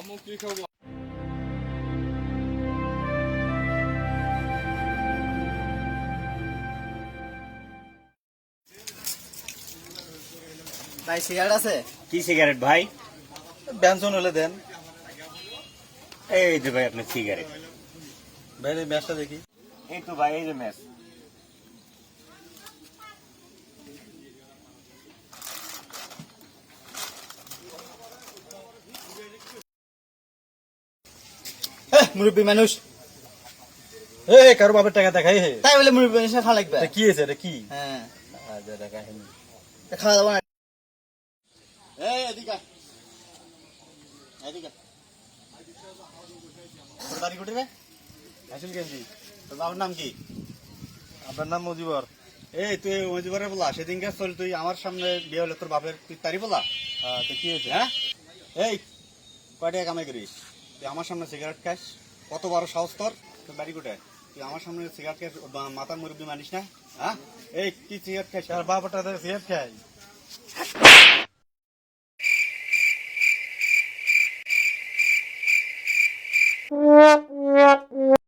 কি ভাই সিগারেট আছে? কি সিগারেট ভাই? ব্যঞ্জন হলে দেন। এই যে ভাই আপনার সিগারেট ভাই ম্যাচটা দেখি। এই তো ভাই এই যে ম্যাচ। মুরব্বী মানুষ। এ কারও বাপের টাকা দেখাই হে। তাই বলে মুরব্বী মানুষ খাওয়া লাগবে? কি হয়েছে এটা কি? হ্যাঁ। আচ্ছা টাকা হেনি খাওয়া দাওয়া না এই এদিকে এদিকে বাড়ি কোথায় রে? আসিল কেজি তোর বাবার নাম কি? আপনার নাম মজিবর। এই তুই মজিবরে বলা সেদিনকে চল তুই আমার সামনে বিয়ে হলে তোর বাপের তুই তারি বলা। হ্যাঁ তো কি হয়েছে? হ্যাঁ? এই কয় টাকা কামাই করিস? তুই আমার সামনে সিগারেট খাস, কত বড় সাহস তোর? তোর বাড়ি তুই আমার সামনে সিগারেট খাস মাথার মুরব্বী মানিস না হ্যাঁ? এই, কি সিগারেট খাস? আর বাবাটা সিগারেট খাই।